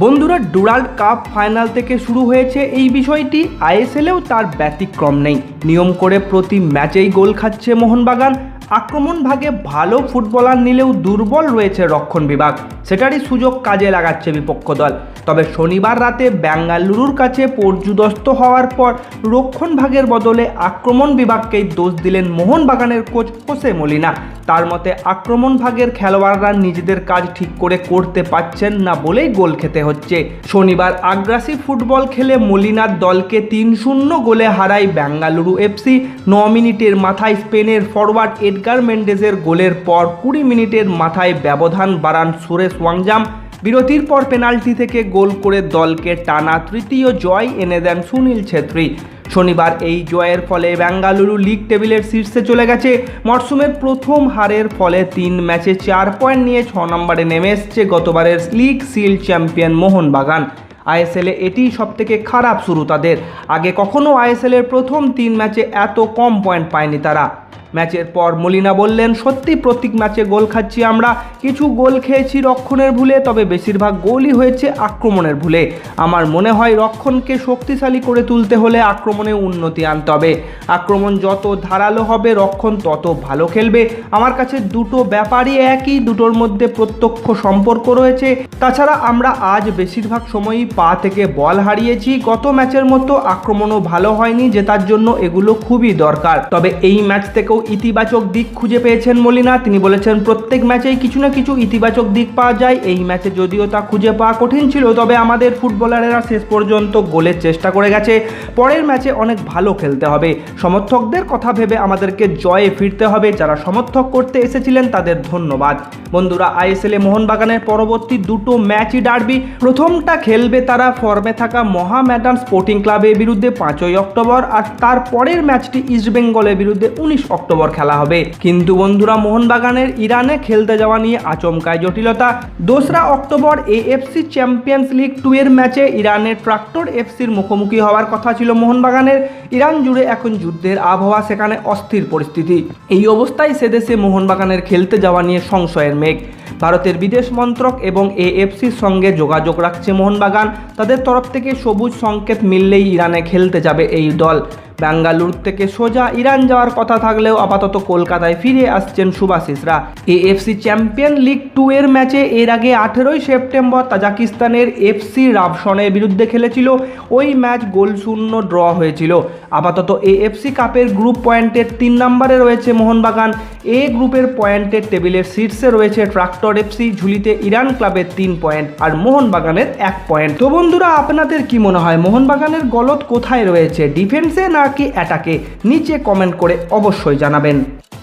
বন্ধুরা Durand cup final থেকে শুরু হয়েছে এই বিষয়টি। আইএসএলেও তার ব্যতিক্রম নেই। নিয়ম করে প্রতি ম্যাচেই গোল খাচ্ছে মোহনবাগান। আক্রমণ ভাগে ভালো ফুটবলার নিলেও দুর্বল রয়েছে রক্ষণ বিভাগ। সেটারই সুযোগ কাজে লাগাচ্ছে বিপক্ষ দল। তবে শনিবার রাতে বেঙ্গালুরুর কাছে পর্যুদস্ত হওয়ার পর রক্ষণ ভাগের বদলে আক্রমণ বিভাগকেই দোষ দিলেন মোহনবাগানের কোচ হোসে মলিনা। তার মতে আক্রমণ ভাগের খেলোয়াড়রা নিজেদের কাজ ঠিক করে করতে পারছেন না বলেই গোল খেতে হচ্ছে। শনিবার আগ্রাসী ফুটবল খেলে মলিনার দলকে তিন শূন্য গোলে হারায় বেঙ্গালুরু এফসি ন মিনিটের মাথায় স্পেনের ফরওয়ার্ড এডগার মেন্ডেজের গোলের পর কুড়ি মিনিটের মাথায় ব্যবধান বাড়ান সুরেশ ওয়াংজাম। বিরতির পর পেনাল্টি থেকে গোল করে দলকে টানা তৃতীয় জয় এনে দেন সুনীল ছেত্রী। শনিবার এই জয়ের ফলে বেঙ্গালুরু লিগ টেবিলের শীর্ষে চলে গেছে। মরসুমের প্রথম হারের ফলে তিন ম্যাচে চার পয়েন্ট নিয়ে ছ নম্বরে নেমে এসছে গতবারের লিগ সিল চ্যাম্পিয়ন মোহনবাগান। আইএসএলে এটি সবথেকে খারাপ শুরু তাদের। আগে কখনো আইএসএলের প্রথম তিন ম্যাচে এত কম পয়েন্ট পায়নি তারা। ম্যাচের পর মলিনা বললেন, সত্যি প্রত্যেক ম্যাচে গোল খাচ্ছি আমরা। কিছু গোল খেয়েছি রক্ষণের ভুলে, তবে বেশিরভাগ গোলই হয়েছে আক্রমণের ভুলে। আমার মনে হয় রক্ষণকে শক্তিশালী করে তুলতে হলে আক্রমণে উন্নতি আনতে হবে। আক্রমণ যত ধারালো হবে, রক্ষণ তত ভালো খেলবে। আমার কাছে দুটো ব্যাপারই একই, দুটোর মধ্যে প্রত্যক্ষ সম্পর্ক রয়েছে। তাছাড়া আমরা আজ বেশিরভাগ সময়ই পা থেকে বল হারিয়েছি। গত ম্যাচের মতো আক্রমণও ভালো হয়নি, জেতার জন্য এগুলো খুবই দরকার। তবে এই ম্যাচ থেকেও ইতিবাচক দিক খুঁজে পেয়েছেন মলিনা। তিনি বলেছেন, প্রত্যেক ম্যাচেই কিছু না কিছু ইতিবাচক দিক পাওয়া যায়। এই ম্যাচে যদিও তা খুঁজে পাওয়া কঠিন ছিল, তবে আমাদের ফুটবলারেরা শেষ পর্যন্ত গোলের চেষ্টা করে গেছে। পরের ম্যাচে অনেক ভালো খেলতে হবে। সমর্থকদের কথা ভেবে আমাদেরকে জয়ে ফিরতে হবে। যারা সমর্থক করতে এসেছিলেন, তাদের ধন্যবাদ। বন্ধুরা, আইএসএলে মোহনবাগানের পরবর্তী দুটো ম্যাচই ডার্বি। প্রথমটা খেলবে তারা ফর্মে থাকা মহামেডান স্পোর্টিং ক্লাবের বিরুদ্ধে পাঁচই অক্টোবর, আর তার পরের ম্যাচটি ইস্টবেঙ্গলের বিরুদ্ধে উনিশ অক্টোবর। খেলা হবে। কিন্তু বন্ধুরা, মোহনবাগানের ইরানে খেলতে যাওয়া নিয়ে আচমকায় জটিলতা। দোসরা October AFC Champions League two এর ম্যাচে ইরানের ট্রাক্টর এফসির মুখোমুখি হওয়ার কথা ছিল মোহনবাগানের। ইরান জুড়ে এখন যুদ্ধের আবহাওয়া, সেখানে অস্থির পরিস্থিতি। এই অবস্থায় সেদেশে মোহনবাগানের খেলতে যাওয়া নিয়ে সংশয়ের মেঘ। ভারতের বিদেশ মন্ত্রক এবং এএফসির সঙ্গে যোগাযোগ রাখছে মোহনবাগান। তাদের তরফ থেকে সবুজ সংকেত মিললেই ইরানে খেলতে যাবে এই দল। বেঙ্গালুরু থেকে সোজা ইরান যাওয়ার কথা থাকলেও আপাতত কলকাতায় ফিরে আসছেন সুভাশিসরা এএফসি চ্যাম্পিয়ন লিগ টু এর ম্যাচে এর আগে আঠেরোই সেপ্টেম্বর তাজাকিস্তানের এফসি রাভসনের বিরুদ্ধে খেলেছিল। ওই ম্যাচ গোল শূন্য ড্র হয়েছিল। আপাতত এএফসি কাপের গ্রুপ পয়েন্টের তিন নম্বরে রয়েছে মোহনবাগান। এ গ্রুপের পয়েন্টের টেবিলের শীর্ষে রয়েছে ট্রাক্টর এফসি, ঝুলিতে ইরান ক্লাবের তিন পয়েন্ট আর মোহনবাগানের এক পয়েন্ট। তো বন্ধুরা, আপনাদের কি মনে হয়, মোহনবাগানের গলত কোথায় রয়েছে? ডিফেন্সে নাকি অ্যাটাকে নিচে কমেন্ট করে অবশ্যই জানাবেন।